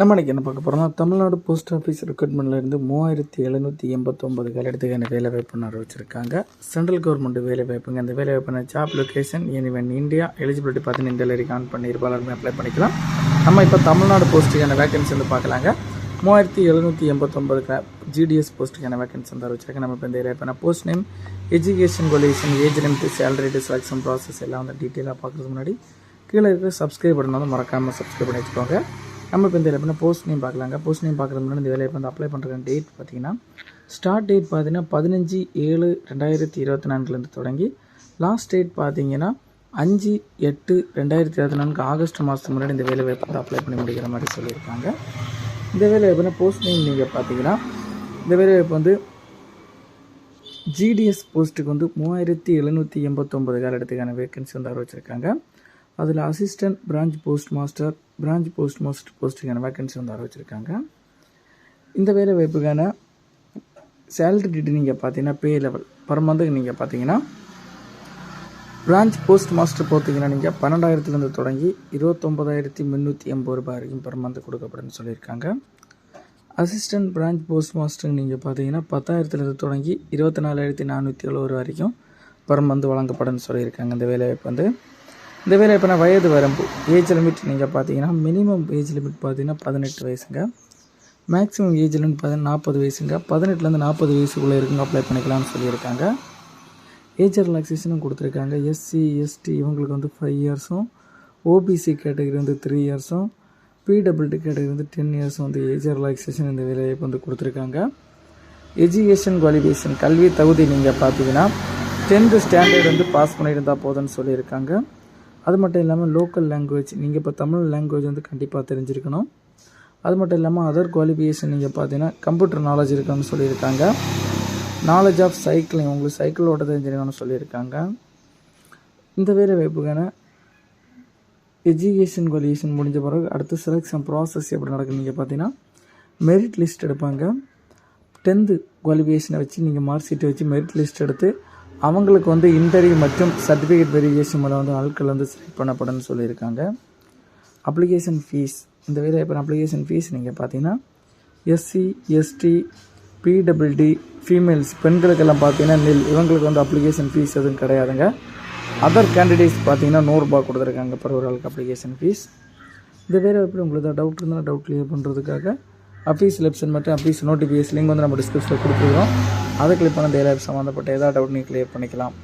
நம்ம இன்றைக்கி என்ன பார்க்க போகிறோம்னா தமிழ்நாடு போஸ்ட் ஆஃபீஸ் ரெக்ரூட்மெண்ட்லேருந்து மூவாயிரத்தி எழுநூற்றி எண்பத்தொம்பது காலத்துக்கான வேலை வாய்ப்புன்னு அறிவிச்சிருக்காங்க. சென்ட்ரல் கவர்மெண்ட் வேலை வாய்ப்புங்க. அந்த வேலை வாய்ப்புன job location anyone India eligibility பார்த்து இந்தியா வரைக்கும் ஆன் பண்ணி இருப்பாளருமே அப்ளை பண்ணிக்கலாம். நம்ம இப்போ தமிழ்நாடு போஸ்ட்டுக்கான வேகன்சி வந்து பார்க்கலாங்க. மூவாயிரத்தி எழுநூற்றி எண்பத்தொம்பது ஜிடிஎஸ் போஸ்ட்டுக்கான வேகன்சி வந்து அறிவிச்சிருக்காங்க. நம்ம இப்போ இந்த ஏரியா இப்போ post name education qualification age limit salary selection process எல்லாம் வந்து டீட்டெயிலாக பார்க்குறதுக்கு முன்னாடி கீழே இருக்கிற சப்ஸ்கிரைப் பண்ணாலும் மறக்காமல் சப்ஸ்கிரைப் பண்ணி வச்சுக்கோங்க. நம்ம இப்போ இந்த இதில் போஸ்ட் நேம் பார்க்கலாங்க. போஸ்ட் நேம் பார்க்குறது முன்னாடி இந்த வேலையை வந்து அப்ளை பண்ணுற டேட் பார்த்தீங்கன்னா ஸ்டார்ட் டேட் பார்த்தீங்கன்னா பதினஞ்சு ஏழு ரெண்டாயிரத்தி இருபத்தி நான்குலேருந்து தொடங்கி லாஸ்ட் டேட் பார்த்தீங்கன்னா அஞ்சு எட்டு ரெண்டாயிரத்தி இருபத்தி நான்கு ஆகஸ்ட் மாதத்துக்கு முன்னாடி இந்த வேலை வாய்ப்பு வந்து அப்ளை பண்ணி முடிக்கிற மாதிரி சொல்லியிருக்காங்க. இந்த வேலை வாய்ப்புனா போஸ்ட் நேம் நீங்கள் பார்த்தீங்கன்னா இந்த வேலை வாய்ப்பு வந்து ஜிடிஎஸ் போஸ்ட்டுக்கு வந்து மூவாயிரத்தி எழுநூற்றி எண்பத்தொம்பது காலத்துக்கான வேகன்சி வந்து அறிவிச்சிருக்காங்க அதில் assistant branch post master branch post master போஸ்ட்டுக்கான vacancy வந்து அறிவிச்சிருக்காங்க இந்த வேலை வாய்ப்புக்கான சேலரி டீட்டு நீங்கள் பார்த்தீங்கன்னா பே லெவல் பர் மந்த்துக்கு நீங்கள் பார்த்தீங்கன்னா பிரான்ச் போஸ்ட் மாஸ்டர் பார்த்தீங்கன்னா நீங்கள் பன்னெண்டாயிரத்துலேருந்து தொடங்கி இருபத்தொம்பதாயிரத்தி முந்நூற்றி எண்பது ரூபாய் வரைக்கும் பர் மந்த் கொடுக்கப்படுன்னு சொல்லியிருக்காங்க. அசிஸ்டன்ட் பிரான்ச் போஸ்ட் மாஸ்டருங்க நீங்கள் பார்த்தீங்கன்னா பத்தாயிரத்துலேருந்து தொடங்கி இருபத்தி நாலாயிரத்தி நானூற்றி எழுபது வரைக்கும் பர் மந்த் வழங்கப்படும்னு சொல்லியிருக்காங்க. இந்த வேலைவாய்ப்பு வந்து இந்த வேலை இப்போன்னா வயது வரம்பு ஏஜ் லிமிட் நீங்கள் பார்த்தீங்கன்னா மினிமம் ஏஜ் லிமிட் பார்த்தீங்கன்னா பதினெட்டு வயசுங்க. மேக்ஸிமம் ஏஜ் லிமிட் பார்த்தீங்கன்னா நாற்பது வயசுங்க. பதினெட்டுலேருந்து நாற்பது வயசுக்குள்ளே இருக்குங்க அப்ளை பண்ணிக்கலாம்னு சொல்லியிருக்காங்க. ஏஜ் ரிலாக்ஸேஷனும் கொடுத்துருக்காங்க. எஸ்சி எஸ்டி இவங்களுக்கு வந்து ஃபைவ் இயர்ஸும் ஓபிசி கேட்டகரி வந்து த்ரீ இயர்ஸும் பிடபிள்டி கேட்டகரி வந்து டென் இயர்ஸும் வந்து ஏஜ் ரிலாக்ஸேஷன் இந்த வேலைவாய்ப்பு வந்து கொடுத்துருக்காங்க. எஜுகேஷன் குவாலிஃபிகேஷன் கல்வி தகுதி நீங்கள் பார்த்தீங்கன்னா டென்த்து ஸ்டாண்டர்ட் வந்து பாஸ் பண்ணியிருந்தால் போதும்னு சொல்லியிருக்காங்க. அது மட்டும் இல்லாமல் லோக்கல் லாங்குவேஜ் நீங்கள் இப்போ தமிழ் லாங்குவேஜ் வந்து கண்டிப்பாக தெரிஞ்சிருக்கணும். அது மட்டும் இல்லாமல் அதர் குவாலிஃபிகேஷன் நீங்கள் பார்த்தீங்கன்னா கம்ப்யூட்டர் நாலேஜ் இருக்கணும்னு சொல்லியிருக்காங்க. நாலேஜ் ஆஃப் சைக்கிளிங் உங்களுக்கு சைக்கிள் ஓட்ட தெரிஞ்சிருக்கணும்னு சொல்லியிருக்காங்க. இந்த வேலை வாய்ப்புக்கான எஜுகேஷன் குவாலிஃபிகேஷன் முடிஞ்ச பிறகு அடுத்த செலெக்ஷன் ப்ராசஸ் எப்படி நடக்குது நீங்கள் பார்த்தீங்கன்னா மெரிட் லிஸ்ட் எடுப்பாங்க. டென்த்து குவாலிஃபிகேஷனை வச்சு நீங்கள் மார்க் ஷீட்டை வச்சு மெரிட் லிஸ்ட் எடுத்து அவங்களுக்கு வந்து இன்டர்வியூ மற்றும் சர்டிஃபிகேட் வெரிஃபிகேஷன் மூலம் வந்து ஆட்கள் வந்து செலக்ட் பண்ணப்படும்னு சொல்லியிருக்காங்க. அப்ளிகேஷன் ஃபீஸ் இந்த வேலை இப்போ அப்ளிகேஷன் ஃபீஸ் நீங்கள் பார்த்தீங்கன்னா எஸ்சி எஸ்டி பிடபிள்டி ஃபீமேல்ஸ் பெண்களுக்கெல்லாம் பார்த்தீங்கன்னா நெல் இவங்களுக்கு வந்து அப்ளிகேஷன் ஃபீஸ் எதுவும் கிடையாதுங்க. அதர் கேண்டிடேட்ஸ் பார்த்தீங்கன்னா நூறுரூபா கொடுத்துருக்காங்க. per ஒரு ஆளுக்கு அப்ளிகேஷன் ஃபீஸ் இந்த வேறு எப்படி உங்களுக்கு டவுட் இருந்தால் டவுட் கிளியர் பண்ணுறதுக்காக அஃபீஸ் வெப்சைட் மற்றும் அஃபீஸ் நோட்டிஃபிகேஷன் லிங்க் வந்து நம்ம டிஸ்கிரிப்ஷனில் கொடுத்துருக்கோம் அதை கிளிக் பண்ண டேலா சம்மந்தப்பட்ட ஏதாவது டவுட் நீங்கள் கிளியர் பண்ணிக்கலாம்.